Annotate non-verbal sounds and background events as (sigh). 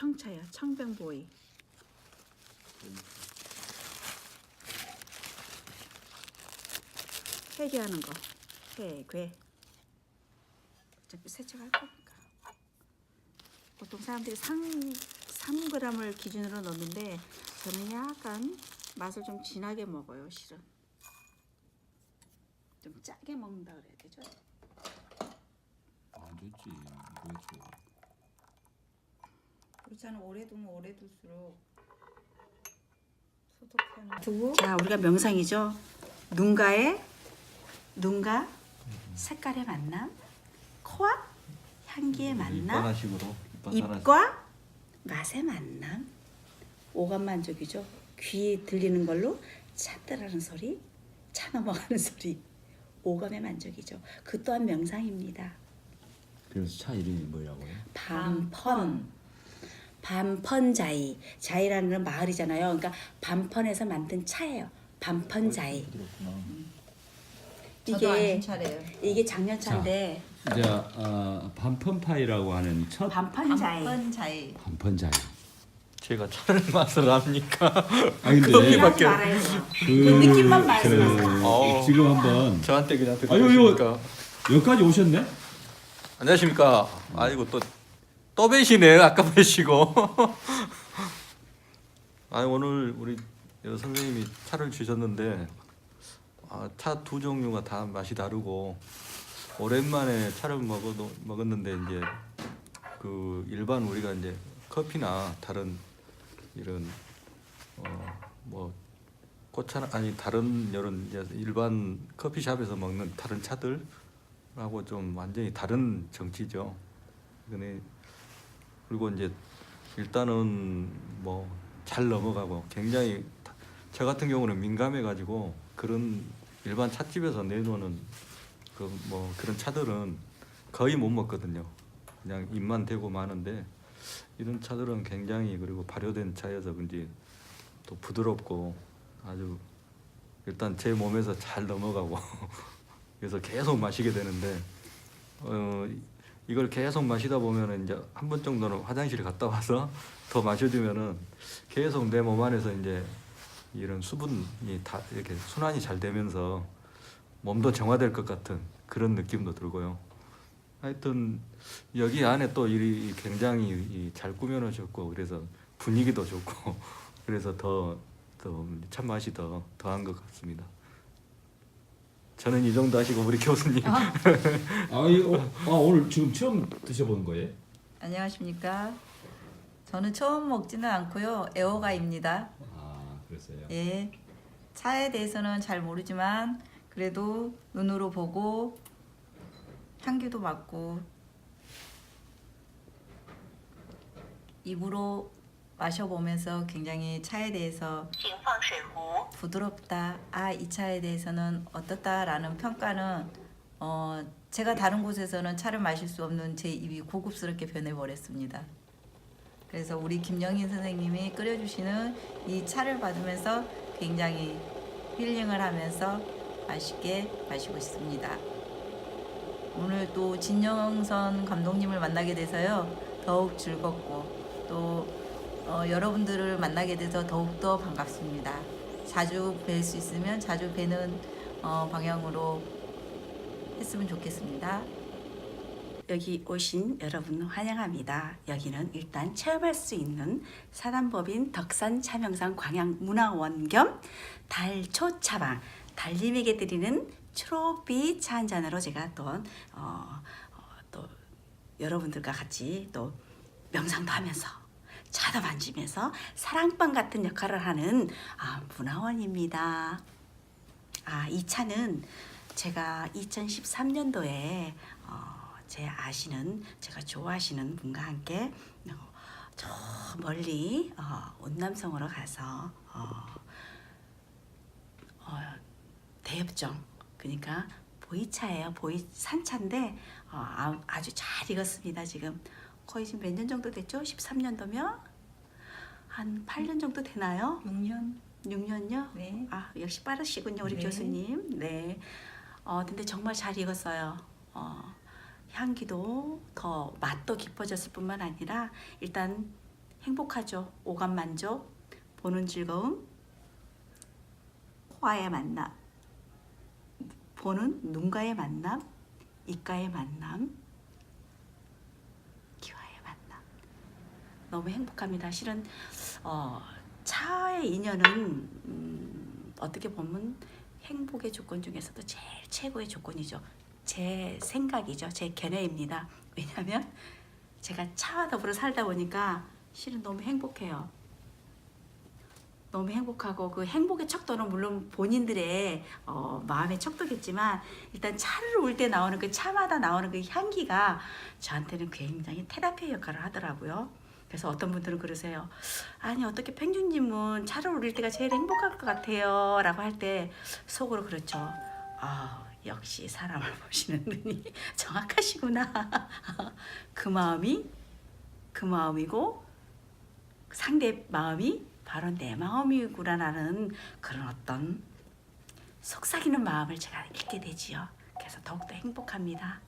청차야 청병보이. 회계하는 거. 회괴. 어차피 세척할 거니까. 보통 사람들이 3, 3g을 기준으로 넣는데 저는 약간 맛을 좀 진하게 먹어요 실은. 좀 짜게 먹는다 그래야 되죠? 안 좋지. 그렇죠. 그렇잖아. 오래 두면 오래 둘수록 소독하는 두고 자 우리가 명상이죠. 눈가의 눈가 색깔의 만남 코와 향기의 만남 뻔하식으로 입과 맛의 만남. 오감 만족이죠. 귀에 들리는 걸로 찾더라는 소리 차 넘어가는 소리. 오감의 만족이죠. 그 또한 명상입니다. 그래서 차 이름이 뭐라고요? 밤펀 밤펀자이 자이라는 건 마을이잖아요 그러니까 밤펀에서 만든 차예요. 저도 이게. 이게 작년 차인데 이제 어, 반펀파이라고 하는 첫 밤펀자이 한번 자이. 반펀자이. 제가 차를 (laughs) 맛을 압니까? 아 근데 얘기하지 말아요 그, 느낌만 말씀하세요. 어우. 지금 한번 저한테 그냥 듣고 아유, 이거-? 여기까지 오셨네? 안녕하십니까? 아이고 또 또 뵈시네 아까 뵈시고. (laughs) 아 오늘 우리 여 선생님이 차를 주셨는데 아, 차 두 종류가 다 맛이 다르고 오랜만에 차를 먹어도 먹었는데 이제 그 일반 우리가 이제 커피나 다른 이런 어뭐 꽃차 아니 다른 이런 일반 커피숍에서 먹는 다른 차들하고 좀 완전히 다른 정치죠. 근데 그리고 이제 일단은 뭐 잘 넘어가고 굉장히 다- 저 같은 경우는 민감해 가지고 그런 일반 찻집에서 내놓는 그 뭐 그런 차들은 거의 못 먹거든요. 그냥 입만 대고 마는데 이런 차들은 굉장히 그리고 발효된 차여서 그런지 또 부드럽고 아주 일단 제 몸에서 잘 넘어가고 (laughs) 그래서 계속 마시게 되는데 어 이걸 계속 마시다 보면은 이제 한 번 정도는 화장실 갔다 와서 (laughs) 더 마셔주면은 계속 내 몸 안에서 이제 이런 수분이 다 이렇게 순환이 잘 되면서 몸도 정화될 것 같은 그런 느낌도 들고요. 하여튼 여기 안에 또이 굉장히 이잘 꾸며놓으셨고 그래서 분위기도 좋고 (laughs) 그래서 더 더 참맛이 더 더한 것 같습니다. 저는 이 정도 하시고 우리 교수님 아, (laughs) 이, 어, 아 오늘 지금 처음 드셔보는 거예요? 안녕하십니까? 저는 처음 먹지는 않고요. 애호가입니다. 아 그랬어요. 예. 차에 대해서는 잘 모르지만 그래도 눈으로 보고 향기도 맡고 입으로 마셔보면서 굉장히 차에 대해서 부드럽다. 아, 이 차에 대해서는 어떻다라는 평가는 어, 제가 다른 곳에서는 차를 마실 수 없는 제 입이 고급스럽게 변해버렸습니다. 그래서 우리 김영인 선생님이 끓여주시는 이 차를 받으면서 굉장히 힐링을 하면서 맛있게 마시고 있습니다. 오늘 또 진영선 감독님을 만나게 돼서요 더욱 즐겁고 또 어, 여러분들을 만나게 돼서 더욱 더 반갑습니다. 자주 뵐 수 있으면 자주 뵈는 어, 방향으로 했으면 좋겠습니다. 여기 오신 여러분 환영합니다. 여기는 일단 체험할 수 있는 사단법인 덕산 차명산 광양 문화원 겸 달초 차방 달님에게 드리는 초록빛 차 한 잔으로 제가 또, 어, 어, 또 여러분들과 같이 또 명상도 하면서 차도 만지면서 사랑방 같은 역할을 하는 아, 문화원입니다. 아, 이 차는 제가 2013년도에 어, 제 아시는 제가 좋아하시는 분과 함께 어, 저 멀리 어, 온남성으로 가서 어, 어, 대엽정 그러니까 보이차예요 보이 산차인데 어, 아, 아주 잘 익었습니다 지금 거의 지금 몇 년 정도 됐죠 13년도면 한 8년 정도 되나요 6년 6년요 네. 아 역시 빠르시군요 우리 네. 교수님. 네. 어 근데 정말 잘 익었어요. 어 향기도 더 맛도 깊어졌을 뿐만 아니라 일단 행복하죠. 오감 만족, 보는 즐거움, 코와의 만남, 보는 눈과의 만남, 입가의 만남, 귀와의 만남. 너무 행복합니다. 실은 어, 차의 인연은 음, 어떻게 보면 행복의 조건 중에서도 제일 최고의 조건이죠. 제 생각이죠. 제 견해입니다. 왜냐하면 제가 차와 더불어 살다 보니까 실은 너무 행복해요. 너무 행복하고 그 행복의 척도는 물론 본인들의 어, 마음의 척도겠지만 일단 차를 올 때 나오는 그 차마다 나오는 그 향기가 저한테는 굉장히 테라피 역할을 하더라고요. 그래서 어떤 분들은 그러세요. 아니 어떻게 팽준님은 차를 우릴 때가 제일 행복할 것 같아요. 라고 할 때 속으로 그렇죠. 아 역시 사람을 (laughs) 보시는 눈이 정확하시구나. (laughs) 그 마음이 그 마음이고 상대 마음이 바로 내 마음이구나라는 그런 어떤 속삭이는 마음을 제가 읽게 되지요. 그래서 더욱더 행복합니다.